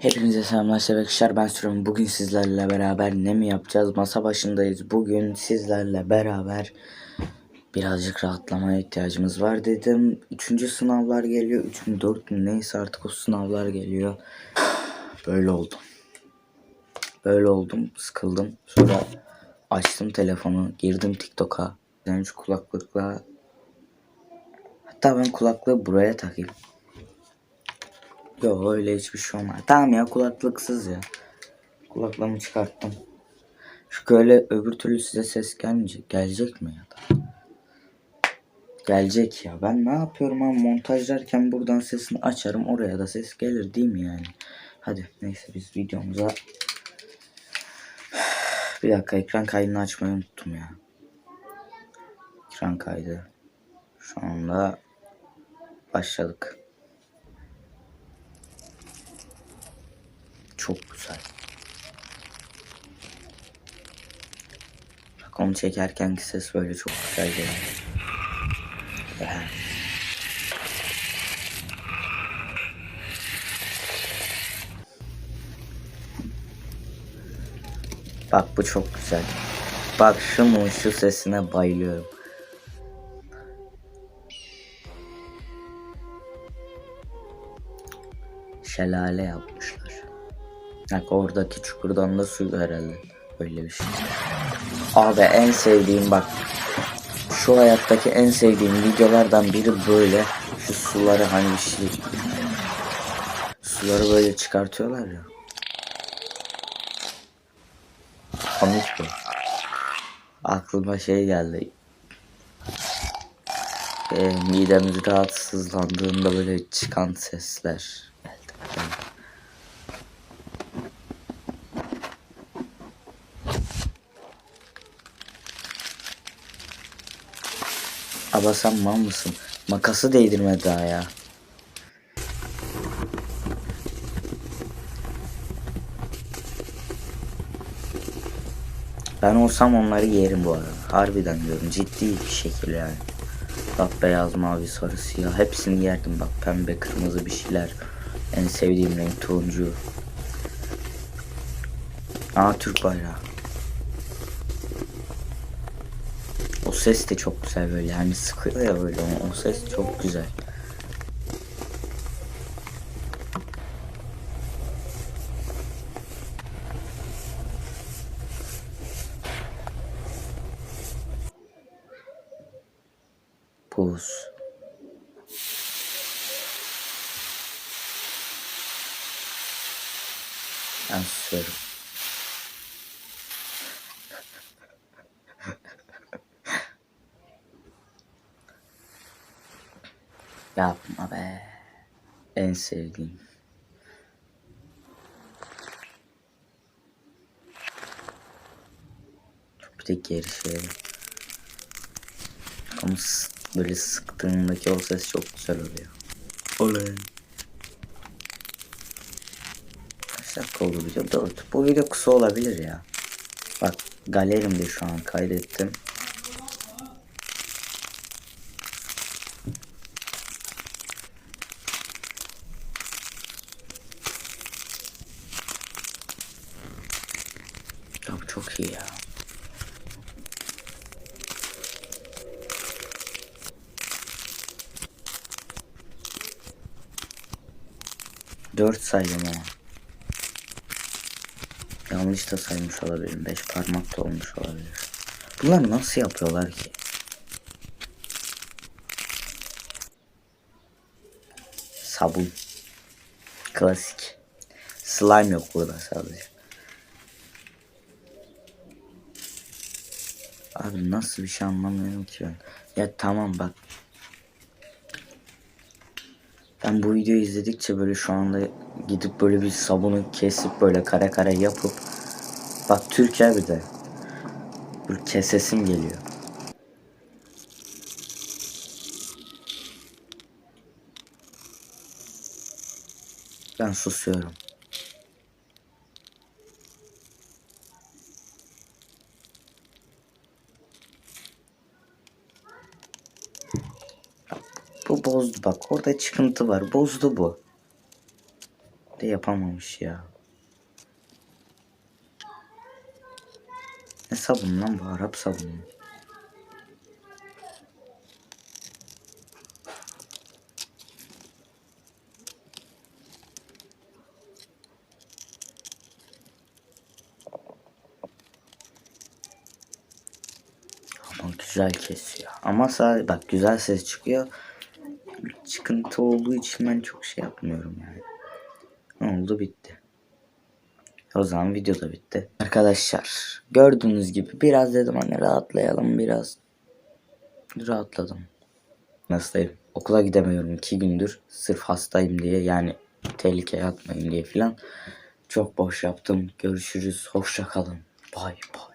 Hepinize selamlar arkadaşlar ben Sürüm. Bugün sizlerle beraber ne mi yapacağız? Masa başındayız. Bugün sizlerle beraber birazcık rahatlamaya ihtiyacımız var dedim. Üçüncü sınavlar geliyor. Üçüncü, dört mü neyse artık o sınavlar geliyor. Böyle oldum. Böyle oldum. Sıkıldım. Sonra açtım telefonu. Girdim TikTok'a. Yani şu kulaklıkla Hatta ben kulaklığı buraya takayım. Yok öyle hiçbir şey olmaz. Tamam ya kulaklıksız ya. Kulaklığımı çıkarttım. Şu öyle öbür türlü size ses gelmeyecek. Gelecek mi ya da? Gelecek ya. Ben ne yapıyorum ama montajlarken buradan sesini açarım. Oraya da ses gelir değil mi yani? Hadi neyse biz videomuza... Bir dakika ekran kaydını açmayı unuttum ya. Ekran kaydı. Şu anda başladık. Çok güzel. Bak onu çekerkenki ses böyle çok güzel geliyor. Bak bu çok güzel. Bak şu sesine bayılıyorum. Şelale yapmışlar. Bak oradaki çukurdan da su herhalde. Öyle bir şey. Abi en sevdiğim bak. Şu hayattaki en sevdiğim videolardan biri böyle. Şu suları hani şey. Suları böyle çıkartıyorlar ya. Komik bu. Aklıma şey geldi. E, midemiz rahatsızlandığında böyle çıkan sesler Aba sen mal mısın? Makası değdirme daha ya. Ben olsam onları yerim bu arada. Harbiden diyorum. Ciddi bir şekilde yani. Bak beyaz, mavi, sarı, siyah. Hepsini yerdim. Bak pembe, kırmızı bir şeyler. En sevdiğim renk turuncu. Aa Türk bayrağı. Ses de çok güzel böyle. Yani sıkıyor ya böyle. O, o ses çok güzel. Buz. Ben susuyorum. Yapma be. En sevdiğim. Bir de geri şey. Ama böyle sıktığındaki o ses çok güzel oluyor. Oley. Kaç dakika oldu video? 4. Bu video kısa olabilir ya. Bak galerimde şu an kaydettim. Çok iyi ya. Dört saydım ama. Yanlış da saymış olabilirim. Beş parmak da olmuş olabilir. Bunlar nasıl yapıyorlar ki? Sabun. Klasik. Slime yok burada sadece. Abi nasıl bir şey anlamıyorum ki ben. Ya tamam bak. Ben bu videoyu izledikçe böyle şu anda gidip böyle bir sabunu kesip böyle kare kare yapıp bak Türkiye bir de böyle kesesim geliyor. Ben susuyorum. Bu bozdu bak orada çıkıntı var bozdu bu. De yapamamış ya. Ne sabun lan bu Arap sabunu. Güzel kesiyor. Ama sadece bak güzel ses çıkıyor. Çıkıntı olduğu için ben çok şey yapmıyorum yani. Ne oldu bitti. O zaman video da bitti. Arkadaşlar gördüğünüz gibi biraz dedim hani rahatlayalım biraz. Rahatladım. Nasılayım? Okula gidemiyorum iki gündür. Sırf hastayım diye yani tehlikeye atmayayım diye filan. Çok boş yaptım. Görüşürüz. Hoşça kalın. Bay bay.